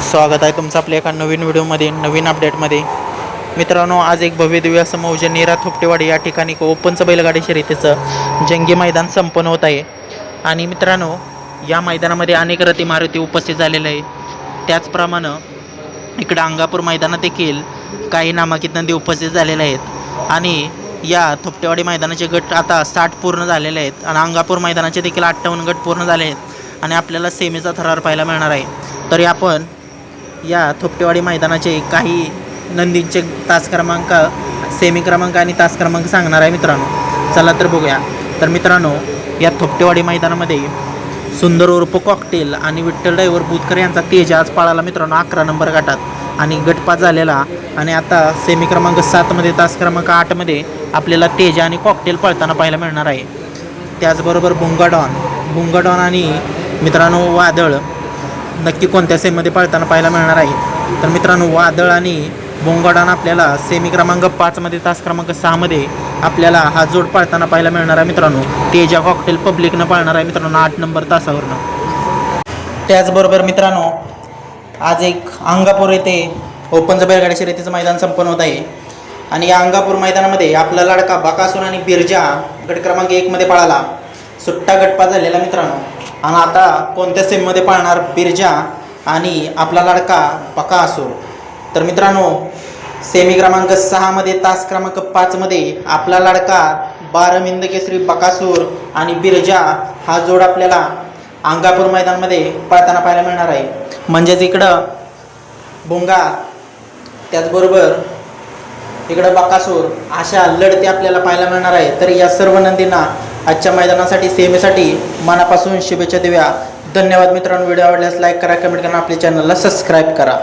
स्वागत आहे तुमचं आपल्या एका नवीन व्हिडिओमध्ये नवीन अपडेटमध्ये मित्रांनो आज एक भव्य दिव्य असं मौजे नेरा थोपटेवाडी या ठिकाणी ओपनचं बैलगाडी शर्यतीचं जंगी मैदान संपन्न होत आहे. आणि मित्रांनो या मैदानामध्ये अनेक रथी मारुती उपस्थित झालेलं आहे त्याचप्रमाणे इकडं अंगापूर मैदानात देखील काही नामांकित नंदी उपस्थित झालेल्या आहेत. आणि या थोपटेवाडी मैदानाचे गट आता साठ पूर्ण झालेले आहेत. आणि अंगापूर मैदानाचे देखील अठ्ठावन्न गट पूर्ण झाले आहेत. आणि आपल्याला सेमीचा थरार पाहायला मिळणार आहे. तरी आपण या थोपटेवाडी मैदानाचे काही नंदींचे तास क्रमांक सेमी क्रमांक आणि तास क्रमांक सांगणार आहे मित्रांनो. चला तर बघूया. तर मित्रांनो या थोपटेवाडी मैदानामध्ये सुंदर उर्फ कॉकटेल आणि विठ्ठल ड्रायव्हर बुतकर यांचा तेज आज पाळाला मित्रांनो अकरा नंबर गटात. आणि गटपात झालेला. आणि आता सेमी क्रमांक सातमध्ये तास क्रमांक आठमध्ये आपल्याला तेज आणि कॉकटेल पळताना पाहायला मिळणार आहे. त्याचबरोबर बुंगाडॉन. बुंगाडॉन आणि मित्रांनो वादळ. नक्की कोणत्या सेममध्ये पळताना पाहायला मिळणार आहे. तर मित्रांनो वादळ आणि बोंगाडान आपल्याला सेमी क्रमांक पाचमध्ये तास क्रमांक सहामध्ये आपल्याला हा जोड पाळताना पाहायला मिळणार आहे मित्रांनो. तेजा कॉकटेल पब्लिकनं पाळणार आहे मित्रांनो आठ नंबर तासावरनं. त्याचबरोबर मित्रांनो आज एक अंगापूर येथे ओपनचं बैलगाडी शर्यतीचं मैदान संपन्न होत आहे. आणि या अंगापूर मैदानामध्ये आपला लाडका बाकासूर आणि बिरजा गट क्रमांक एकमध्ये पळाला. सुट्टा गटपा झालेला मित्रांनो. आणि आता कोणत्या सेममध्ये पाळणार बिरजा आणि आपला लाडका असो? तर मित्रांनो सेमी क्रमांक सहामध्ये तास क्रमांक पाचमध्ये आपला लाडका बारमिंद केसरी बकासूर आणि बिरजा हा जोड आपल्याला अंगापूर मैदानमध्ये पळताना पाहायला मिळणार आहे. म्हणजेच इकडं भोंगा त्याचबरोबर इकडं बकासूर अशा लढती आपल्याला पाहायला मिळणार आहे. तर या सर्व नंदींना आजच्या मैदानासाठी सेमीसाठी मनापासून शुभेच्छा देऊया. धन्यवाद मित्रांनो. व्हिडिओ आवडल्यास लाईक करा कमेंट करा आपल्या चॅनलला सबस्क्राईब करा.